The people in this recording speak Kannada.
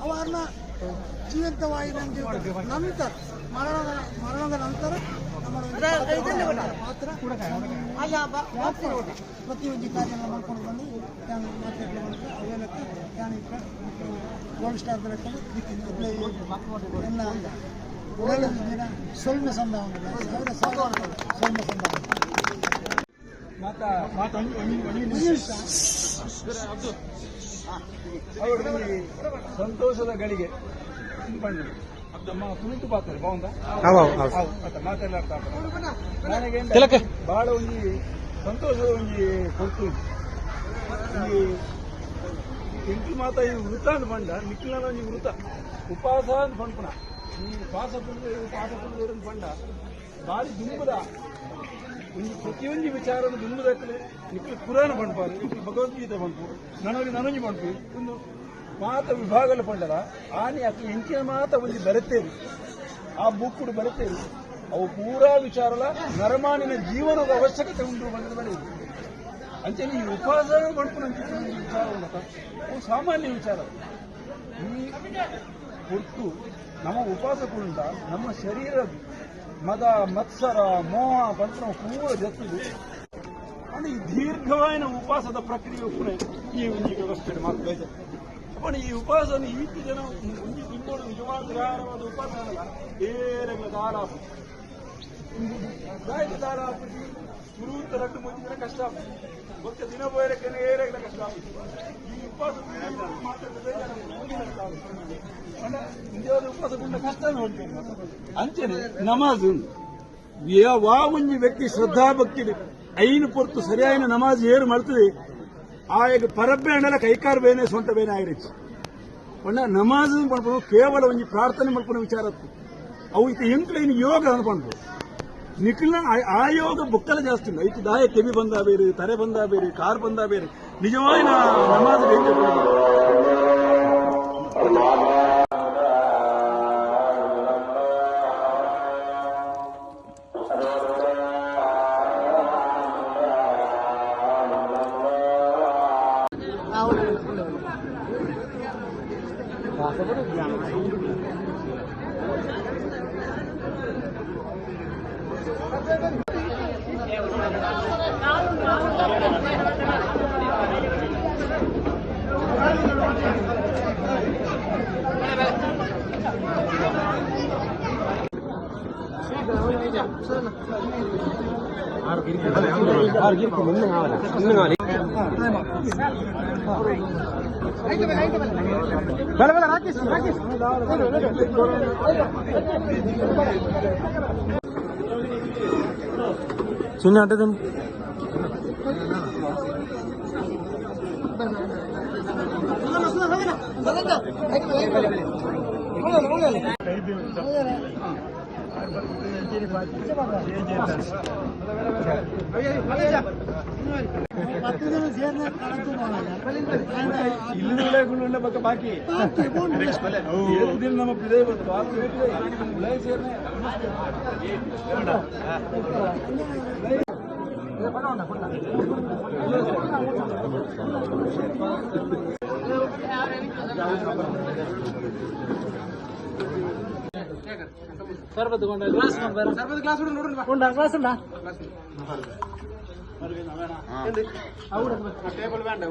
ಅವರನ್ನ ಜೀವಂತವಾಗಿ ನಮಗೆ ನಂತರ ಮರಣ ಮರಣದ ನಂತರ ಮಾತ್ರ ಅಲ್ಲ ಪ್ರತಿಯೊಂದು ಕಾರ್ಯ ಮಾಡ್ಕೊಂಡು ಬಂದು ನಾನು ಮಾತಾಡ್ಲಿ ಅಂತ ಅವೆಲ್ಲಕ್ಕೆ ನಾನು ಗೋಲ್ಡ್ ಸ್ಟಾರ್ ಎಲ್ಲ ಸೊಲ್ಮೆ ಸಂಧಾನ ಸಾವಿರ ಸಾವಿರ ಸೊಲ್ಮೆ ಸಂಧಾನ ಸಂತೋಷದ ಗಳಿಗೆ ಬಣ್ಣ ಅಮ್ಮ ಕುಣಿತು ಪಾತ್ರೆ ಬಾವುಂದ ಮಾತಾಡ್ಲಾಡ್ತಾ ತಿಲಕ. ಬಹಳ ಒಂದು ಸಂತೋಷದ ಒಂದು ಕೊಟ್ಟು ಈ ಎಂಟು ಮಾತ ಈ ವೃತ್ತ ಅಂತ ಬಂದ ನಿಖಿಲನ ಒಂದು ವೃತ್ತ. ಉಪವಾಸ ಅಂತ ಪಂಪುನ ಈ ಪಾಸ ಪುಂಡು ಪಾಸ ಪುಂಡು ಅಂತ ಬಂಡ ಬಾರಿ ದುಂಬದ ಒಂದು ಪ್ರತಿಯೊಂದು ವಿಚಾರದ ದುಂಬದಕ್ಕಲೆ ನಿಖಿಲ್ ಪುರಾಣ ಪಂಪಾರು ನಿಖಿಲ್ ಭಗವದ್ಗೀತೆ ಪಂಪು ನನಗೆ ನನಂಜಿ ಪಂಪು ಒಂದು ಮಾತ ವಿಭಾಗಲು ಪಂಡರ ಆನೆ ಅಕ್ಕ ಎಂಚಿನ ಮಾತ ಒಂದು ಬರುತ್ತೇವೆ ಆ ಬುಕ್ಕುಡು ಬರುತ್ತೇವೆ ಅವು ಪೂರಾ ವಿಚಾರಲ ನರಮಾನಿನ ಜೀವನದ ಅವಶ್ಯಕತೆ ಉಂಟು ಬಂದ ಬೆಳೆಯುದು ಅಂಚನೆ ಈ ಉಪವಾಸ ಮಾಡ್ಕೊಂಡು ಅಂತ ವಿಚಾರ ಉಂಟಕ ಅವು ಸಾಮಾನ್ಯ ವಿಚಾರ ಈ ಹೊತ್ತು ನಮ್ಮ ಉಪವಾಸ ಕುಂಡ ನಮ್ಮ ಶರೀರ, ಮದ, ಮತ್ಸರ, ಮೋಹ ಬಂತ್ರ ಪೂರ ಅಂದ್ರೆ ಈ ದೀರ್ಘವಾಯಿನ ಉಪವಾಸದ ಪ್ರಕ್ರಿಯೆ ಕೂಡ ಈ ಒಂದು ವ್ಯವಸ್ಥೆ ಮಾಡ್ತಾ पण ಈ ಉಪವಾಸ ರೀತಿ ಜನ ಒಂದು ತಿಂಗಳು ನಿಜವಾದ ಉಪವಾಸ ಏರೆಗಳ ದಾರ ಅಂಚನೆ, ನಮಾಜ್. ವಾ ಒಂಜಿ ವ್ಯಕ್ತಿ ಶ್ರದ್ಧಾಭಕ್ತಿ ಐನು ಪೊರ್ತು ಸರಿಯಾಯಿನ ನಮಾಜ್ ಏರು ಮಾಡ್ತದೆ ಆಗ ಪರಬ್ಬೆ ಅಂಡಲ ಕೈಕಾರ್ ಬೇನೆ ಸ್ವಂತ ಬೇನೆ ಆಗಿರಿ ಪಂಡ ನಮಾಜ್ ಮಾಡ್ಬೋದು ಕೇವಲ ಒಂಜಿ ಪ್ರಾರ್ಥನೆ ಮಾಡ್ಕೊಂಡು ವಿಚಾರ ಅವು ಇತ್ತು ಎಂಕ್ಲೈನ್ ಯೋಗ ಅನ್ಕೊಂಡು ನಿಖಿಲ್ನ ಆ ಯೋಗ ಬುಕ್ಕಲ ಜಾಸ್ತಿ ಇಲ್ಲ ಇತ್ತು ದಾಯ ಕೆವಿ ಬಂದ ಬೇರೆ ತರೆ ಬಂದ ಬೇರೆ ಕಾರ್ ಬಂದ ಬೇರೆ ನಿಜವಾಗಿ ನಮಾಜ್ ಬೇಕು ಸುಮ್ಮನೆ ಆಟದ ಹತ್ತು ಜನ ಸೇರ್ನ ಕಳಂತು ಇಲ್ಲಿಂದ ವಿಳಯಗೊಂಡ ಬಗ್ಗೆ ಬಾಕಿ ಏಳು ದಿನ ನಮ್ಮ ಪಿದೆ ಬಂತು ಆರು ವಿಳಯ ಸೇರ್ನೆ సర్బత్ కొండ గ్లాస్ నంబర్ సర్బత్ గ్లాస్ కూడా నూరు కొండ గ్లాస్ ఉండా అవుడు టేబుల్ వేండ